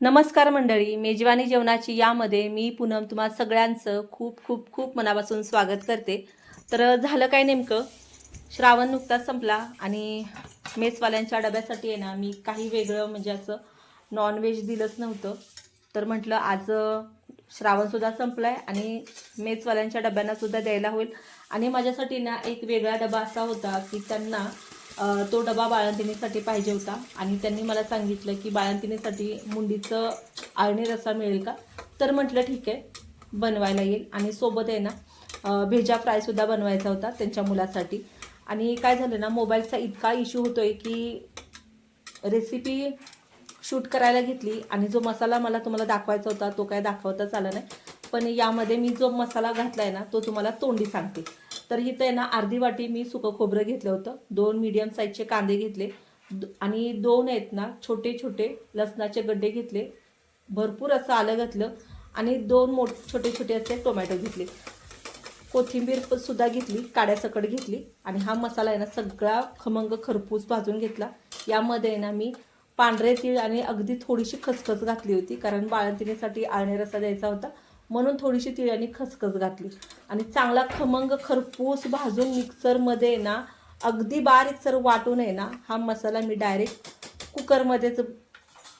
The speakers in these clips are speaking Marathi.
नमस्कार मंडळी मेजवानी जेवणाची यामध्ये मी पूनम तुम्हा सगळ्यांचं खूप खूप खूप मनापासून स्वागत करते. तर झालं काय नेमकं? श्रावण नुकताच संपला आणि मेसवाल्यांच्या डब्यासाठी आहे ना मी काही वेगळं म्हणजे असं नॉनव्हेज दिलंच नव्हतं. तर म्हटलं आज श्रावणसुद्धा संपला आहे आणि मेसवाल्यांच्या डब्यांनासुद्धा द्यायला होईल. आणि माझ्यासाठी ना एक वेगळा डबा असा होता की त्यांना तो डबा बाळंतिणीसाठी पाहिजे होता. आणि त्यांनी मला सांगितलं की बाळंतिणीसाठी मुंडीचं आळणी रसा मिळेल का? तर म्हटलं ठीक आहे बनवायला येईल. आणि सोबत आहे ना भेजा फ्रायसुद्धा बनवायचा होता त्यांच्या मुलासाठी. आणि काय झालं ना मोबाईलचा इतका इश्यू होतो आहे की रेसिपी शूट करायला घेतली आणि जो मसाला मला तुम्हाला दाखवायचा होता तो काय दाखवताच आला नाही. पण यामध्ये मी जो मसाला घातला आहे ना तो तुम्हाला तोंडी सांगते. तर इथं आहे ना अर्धी वाटी मी सुकं खोबरं घेतलं होतं. दोन मीडियम साईजचे कांदे घेतले. आणि दोन आहेत ना छोटे छोटे लसणाचे गड्डे घेतले. भरपूर असं आलं घातलं. आणि दोन मोठ छोटे छोटे असे टोमॅटो घेतले. कोथिंबीर सुद्धा घेतली काड्यासकट घेतली. आणि हा मसाला आहे ना सगळा खमंग खरपूस भाजून घेतला. यामध्ये आहे ना मी पांढरे तीळ आणि अगदी थोडीशी खसखस घातली होती. कारण बाळंतिणीसाठी आळणे रसा द्यायचा होता. म्हणून थोडीशी तीळ आणि खसखस घातली. आणि चांगला खमंग खरपूस भाजून मिक्सरमध्ये आहे ना अगदी बारीक सर वाटून आहे ना हा मसाला मी डायरेक्ट कुकरमध्येच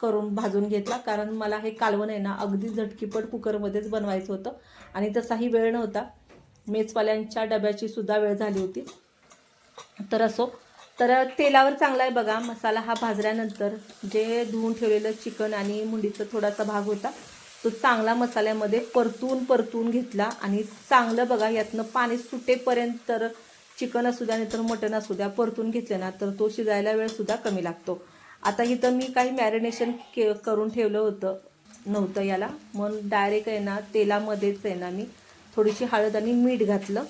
करून भाजून घेतला. कारण मला हे कालवण आहे ना अगदी झटकीपट कुकरमध्येच बनवायचं होतं. आणि तसाही वेळ नव्हता. मेजवाल्यांच्या डब्याची सुद्धा वेळ झाली होती. तर असो. तर तेलावर चांगला आहे बघा मसाला हा भाजल्यानंतर जे धुवून ठेवलेलं चिकन आणि मुंडीचा थोडासा भाग होता तो चांगला मसाल्यामध्ये परतून परतून घेतला आणि चांगलं बघा यातनं पाणी सुटेपर्यंत तर चिकन असू द्या नाहीतर मटण असू द्या परतून घेतलं ना तर तो शिजायला वेळसुद्धा कमी लागतो. आता इथं मी काही मॅरिनेशन के करून ठेवलं होतं नव्हतं याला. मग डायरेक्ट आहे ना तेलामध्येच आहे ना मी थोडीशी हळद आणि मीठ घातलं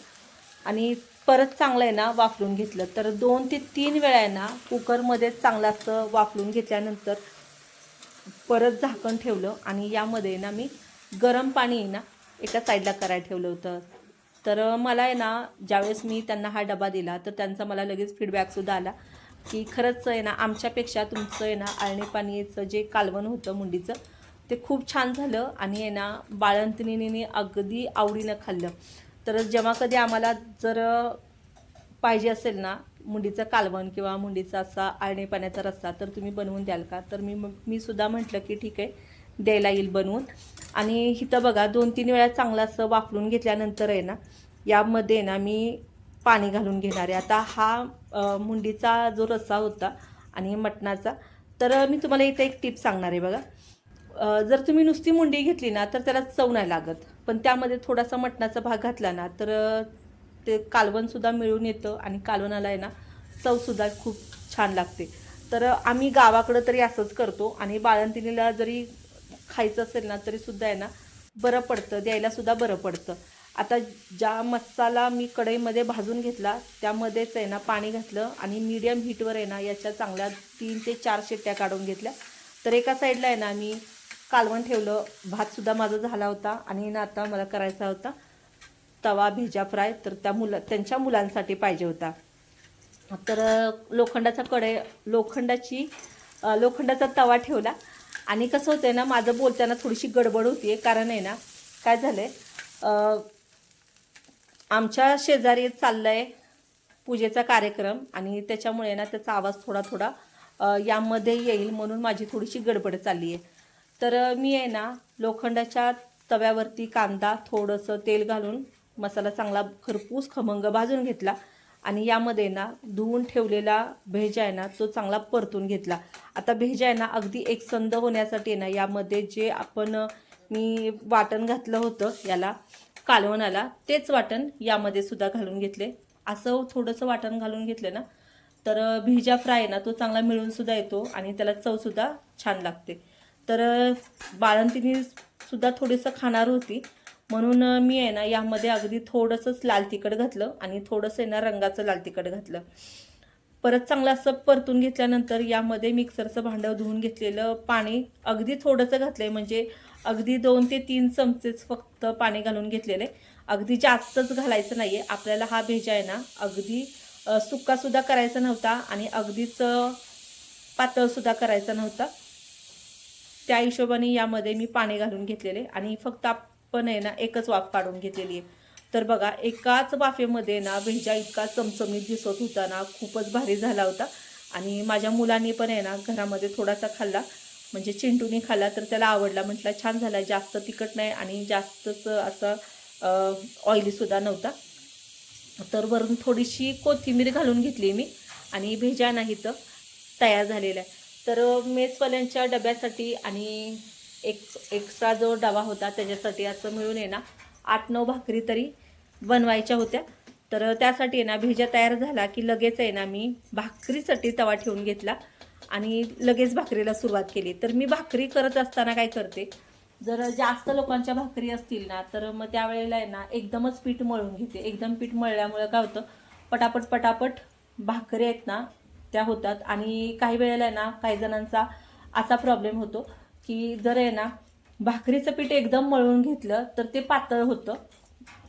आणि परत चांगलं आहे ना वाफलून घेतलं. तर दोन ते तीन वेळा आहे ना कुकरमध्ये चांगलं असं वाफलून घेतल्यानंतर परत झाकण ठेवलं आणि यामध्ये ना मी गरम पाणी आहे ना एका साईडला करायला ठेवलं होतं. तर मला आहे ना ज्यावेळेस मी त्यांना हा डबा दिला तर त्यांचा मला लगेच फीडबॅकसुद्धा आला की खरंच आहे ना आमच्यापेक्षा तुमचं आहे ना आळणी पाणीचं जे कालवण होतं मुंडीचं ते खूप छान झालं आणि आहे ना बाळंतिणीने अगदी आवडीनं खाल्लं. तर जेव्हा कधी आम्हाला जर पाहिजे असेल ना मुंडीचं कालवण किंवा मुंडीचा असा आळणी पाण्याचा रस्सा तर तुम्ही बनवून द्याल का? तर मी मी सुद्धा म्हटलं की ठीक आहे द्यायला येईल बनवून. आणि इथं बघा दोन तीन वेळा चांगलं असं वाफलून घेतल्यानंतर आहे ना यामध्ये ना मी पाणी घालून घेणार आहे. आता हा मुंडीचा जो रस्सा होता आणि मटणाचा तर मी तुम्हाला इथं एक टिप सांगणार आहे बघा. जर तुम्ही नुसती मुंडी घेतली ना तर त्याला चव नाही लागत. पण त्यामध्ये थोडासा मटणाचा भाग घातला ना तर ते कालवणसुद्धा मिळून येतं आणि कालवणाला आहे ना चवसुद्धा खूप छान लागते. तर आम्ही गावाकडं तरी असंच करतो आणि बाळंतिणीला जरी खायचं असेल ना तरीसुद्धा आहे ना बरं पडतं द्यायलासुद्धा बरं पडतं. आता ज्या मसाला मी कढईमध्ये भाजून घेतला त्यामध्येच आहे ना पाणी घातलं आणि मीडियम हीटवर आहे ना याच्या चांगल्या तीन ते चार शिट्ट्या काढून घेतल्या. तर एका साईडला आहे ना मी कालवण ठेवलं भातसुद्धा माझा झाला होता आणि ना आता मला करायचा होता. तवा भेजा फ्राय तर त्या मुलं त्यांच्या मुलांसाठी पाहिजे होता. तर लोखंडाचा कढई लोखंडाची लोखंडाचा तवा ठेवला. आणि कसं होतंय ना माझं बोलताना थोडीशी गडबड होती कारण आहे ना काय झालं आहे आमच्या शेजारी चाललं आहे पूजेचा कार्यक्रम आणि त्याच्यामुळे ना त्याचा आवाज थोडा थोडा यामध्ये येईल म्हणून माझी थोडीशी गडबड चालली आहे तर मी आहे ना लोखंडाच्या तव्यावरती कांदा थोडंसं तेल घालून मसाला चांगला खरपूस खमंग भाजून घेतला आणि यामध्ये ना धुवून ठेवलेला भेजा आहे ना तो चांगला परतून घेतला. आता भेजा आहे ना अगदी एकसंद होण्यासाठी आहे ना यामध्ये जे आपण मी वाटण घातलं होतं याला कालवणाला तेच वाटण यामध्ये सुद्धा घालून घेतले. असं थोडंसं वाटण घालून घेतलं ना तर भिजा फ्राय आहे ना तो चांगला मिळूनसुद्धा येतो आणि त्याला चवसुद्धा छान लागते. तर अ, सुद्धा थोडंसं खाणार होती म्हणून मी आहे ना यामध्ये अगदी थोडंसंच लाल तिखट घातलं आणि थोडंसं आहे ना रंगाचं लाल तिखट घातलं. परत चांगलं असं परतून घेतल्यानंतर यामध्ये मिक्सरचं भांडं धुवून घेतलेलं पाणी अगदी थोडंसं घातलंय. म्हणजे अगदी दोन ते तीन चमचेच फक्त पाणी घालून घेतलेले अगदी जास्तच घालायचं नाही आहे आपल्याला हा भेजा आहे ना अगदी सुक्कासुद्धा करायचा नव्हता आणि अगदीच पातळसुद्धा करायचा नव्हता. त्या हिशोबाने यामध्ये मी पाणी घालून घेतलेले आणि फक्त पण आहे ना एकच वाफ काढून घेतलेली आहे. तर बघा एकाच वाफेमध्ये ना भेजा इतका चमचमीत दिसत होता ना खूपच भारी झाला होता. आणि माझ्या मुलांनी पण आहे ना घरामध्ये थोडासा खाल्ला. म्हणजे चिंटूने खाल्ला तर त्याला आवडला. म्हटलं छान झाला जास्त तिखट नाही आणि जास्तच असं ऑइलीसुद्धा नव्हता. तर वरून थोडीशी कोथिंबीर घालून घेतली मी आणि भेजा नाही तर तयार झालेला आहे. तर मेसवाल्यांच्या डब्यासाठी आणि एक एक्स्ट्रा जो डबा होता त्याच्यासाठी असं मिळून आहे ना आठ नऊ भाकरी तरी बनवायच्या होत्या. तर त्यासाठी आहे ना भेजा तयार झाला की लगेच आहे ना मी भाकरीसाठी तवा ठेवून घेतला आणि लगेच भाकरीला सुरुवात केली. तर मी भाकरी करत असताना काय करते जर जास्त लोकांच्या भाकरी असतील ना तर मग त्यावेळेला आहे ना एकदमच पीठ मळून घेते. एकदम पीठ मळल्यामुळे काय होतं पटापट पटापट भाकरी आहेत ना त्या होतात. आणि काही वेळेला आहे ना काही जणांचा असा प्रॉब्लेम होतो की जर आहे ना भाकरीचं पीठ एकदम मळून घेतलं तर ते पातळ होतं.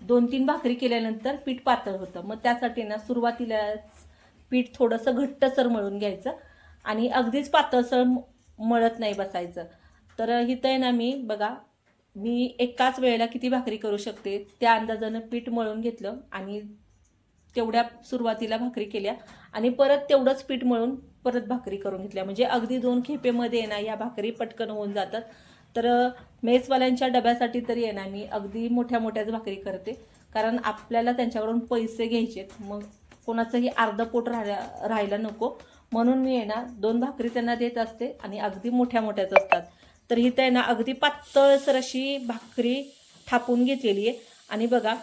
दोन तीन भाकरी केल्यानंतर पीठ पातळ होतं. मग त्यासाठी ना सुरुवातीलाच पीठ थोडंसं घट्टसर मळून घ्यायचं आणि अगदीच पातळसर मळत नाही बसायचं. तर इथं आहे ना मी बघा मी एकाच वेळेला किती भाकरी करू शकते? त्या अंदाजानं पीठ मळून घेतलं आणि तेवढ्या सुरुवातीला भाकरी केल्या आणि परत तेवढंच पीठ मळून परत भाकरी करून घेतल्या. म्हणजे अगदी दोन खेपेमध्ये येणार या भाकरी पटकन होऊन जातात. तर मेसवाल्यांच्या डब्यासाठी तरी येणार ना मी अगदी मोठ्या मोठ्याच भाकरी करते. कारण आपल्याला त्यांच्याकडून पैसे घ्यायचेत मग कोणाचंही अर्ध पोट राहायला राहायला नको. म्हणून मी येणार ना दोन भाकरी त्यांना देत असते आणि अगदी मोठ्या मोठ्याच असतात. तर ही आहे ना अगदी पातळसर अशी भाकरी थापून घेतलेली आहे. आणि बघा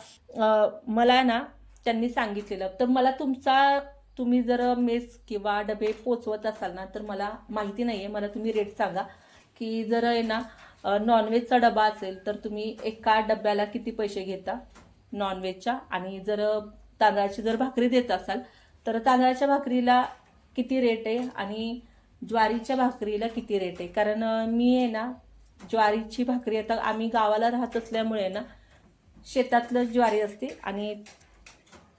मला ना त्यांनी सांगितलेलं. तर मला तुमचा तुम्ही जर मेस किंवा डबे पोचवत असाल ना तर मला माहिती नाही आहे मला तुम्ही रेट सांगा. की जर आहे ना नॉनव्हेजचा डबा असेल तर तुम्ही एका डब्याला किती पैसे घेता? नॉनव्हेजच्या आणि जर तांदळाची जर भाकरी देत असाल तर तांदळाच्या भाकरीला किती रेट आहे? आणि ज्वारीच्या भाकरीला किती रेट आहे? कारण मी आहे ना ज्वारीची भाकरी आता आम्ही गावाला राहत असल्यामुळे ना शेतातलं ज्वारी असते आणि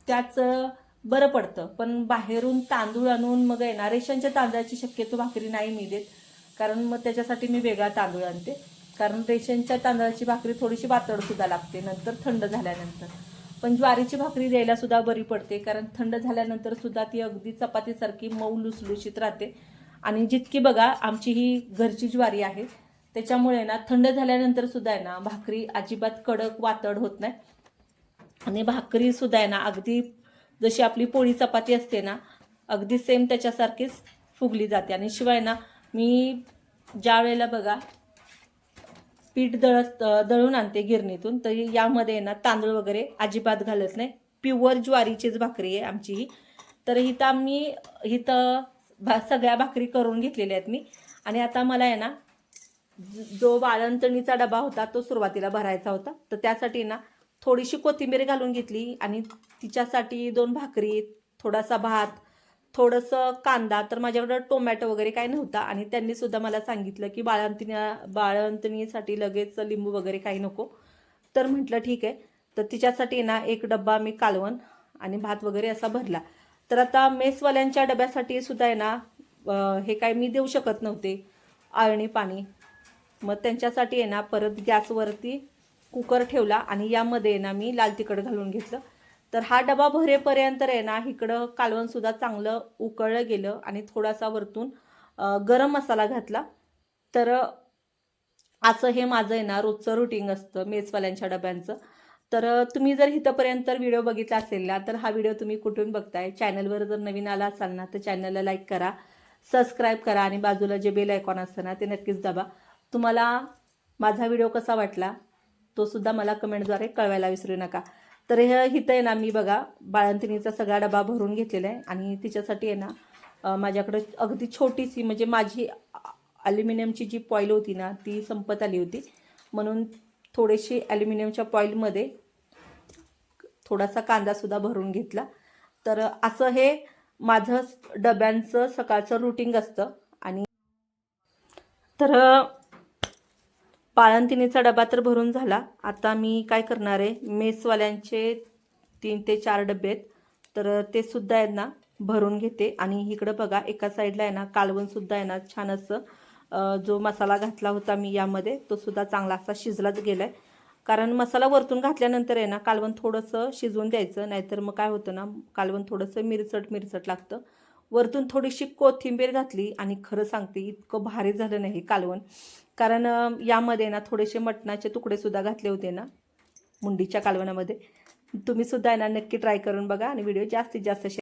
त्याचं बरं पडतं. पण बाहेरून तांदूळ आणून मग आहे ना रेशनच्या तांदळाची शक्यतो भाकरी नाही मी देत. कारण मग त्याच्यासाठी मी वेगळा तांदूळ आणते. कारण रेशनच्या तांदळाची भाकरी थोडीशी सुद्धा लागते नंतर थंड झाल्यानंतर. पण ज्वारीची भाकरी द्यायला सुद्धा बरी पडते. कारण थंड झाल्यानंतर सुद्धा ती अगदी चपातीसारखी मऊ लुसलुशीत राहते. आणि जितकी बघा आमची ही घरची ज्वारी आहे त्याच्यामुळे ना थंड झाल्यानंतर सुद्धा आहे ना भाकरी अजिबात कडक वातड होत नाही. आणि भाकरीसुद्धा आहे ना अगदी जशी आपली पोळी चपाती असते ना अगदी सेम त्याच्यासारखीच फुगली जाते. आणि शिवाय ना मी ज्या वेळेला बघा पीठ दळत दळून आणते गिरणीतून तर यामध्ये ना तांदूळ वगैरे अजिबात घालत नाही. प्युअर ज्वारीचीच भाकरी आहे आमची ही. तर हिथं आम्ही इथं भा सगळ्या भाकरी करून घेतलेल्या आहेत मी. आणि आता मला आहे ना जो बाळंतणीचा डबा होता तो सुरुवातीला भरायचा होता. तर त्यासाठी ना थोडीशी कोथिंबीर घालून घेतली आणि तिच्यासाठी दोन भाकरी थोडासा भात थोडंसं कांदा तर माझ्याकडं टोमॅटो वगैरे काही नव्हता आणि त्यांनी सुद्धा मला सांगितलं की बाळंतिण्या बाळंतिणीसाठी लगेच लिंबू वगैरे काही नको. तर म्हटलं ठीक आहे. तर तिच्यासाठी ना एक डब्बा मी कालवण आणि भात वगैरे असा भरला. तर आता मेसवाल्यांच्या डब्यासाठी सुद्धा आहे ना हे काय मी देऊ शकत नव्हते. आळणी पाणी. मग त्यांच्यासाठी आहे ना परत गॅसवरती कुकर ठेवला आणि यामध्ये आहे ना मी लाल तिखट घालून घेतलं. तर हा डबा भरेपर्यंत आहे ना इकडं कालवणसुद्धा चांगलं उकळलं गेलं आणि थोडासा वरतून गरम मसाला घातला. तर असं हे माझं आहे ना रोजचं रुटीन असतं मेसवाल्यांच्या डब्यांचं. तर तुम्ही जर इथंपर्यंत व्हिडिओ बघितला असेल ना तर हा व्हिडिओ तुम्ही कुठून बघताय? चॅनलवर जर नवीन आला असाल ना तर चॅनलला लाईक करा सबस्क्राईब करा आणि बाजूला जे बेल आयकॉन असतं ना ते नक्कीच दाबा. तुम्हाला माझा व्हिडिओ कसा वाटला? तो सुद्धा मला कमेंटद्वारे कळवायला विसरू नका. तर हे इथं आहे ना मी बघा बाळंतिणीचा सगळा डबा भरून घेतलेला आहे आणि तिच्यासाठी आहे ना माझ्याकडं माझ्याकडे अगदी छोटीशी म्हणजे माझी ॲल्युमिनियमची जी पॉईल होती ना ती संपत आली होती. म्हणून थोडीशी ॲल्युमिनियमच्या पॉईलमध्ये थोडासा कांदासुद्धा भरून घेतला. तर असं हे माझं डब्यांचं सकाळचं रुटीन असतं आणि तर पाळंतिणीचा डबा तर भरून झाला. आता मी काय करणार आहे? मेसवाल्यांचे तीन ते चार डबे आहेत. तर ते सुद्धा आहेत ना भरून घेते. आणि इकडं बघा एका साईडला आहे ना कालवणसुद्धा आहे ना छान असं जो मसाला घातला होता मी यामध्ये तो सुद्धा चांगला असा शिजलाच गेला आहे कारण मसाला वरतून घातल्यानंतर आहे ना कालवण थोडंसं शिजवून द्यायचं. नाहीतर मग काय होतं ना कालवण थोडंसं मिरचट मिरचट लागतं. वरतून थोडीशी कोथिंबीर घातली आणि खरं सांगते इतकं भारी झालं नाही कालवण. कारण यामध्ये ना थोडेसे मटणाचे तुकडेसुद्धा घातले होते ना मुंडीच्या कालवणामध्ये. तुम्ही सुद्धा आहे ना नक्की ट्राय करून बघा आणि व्हिडिओ जास्तीत जास्त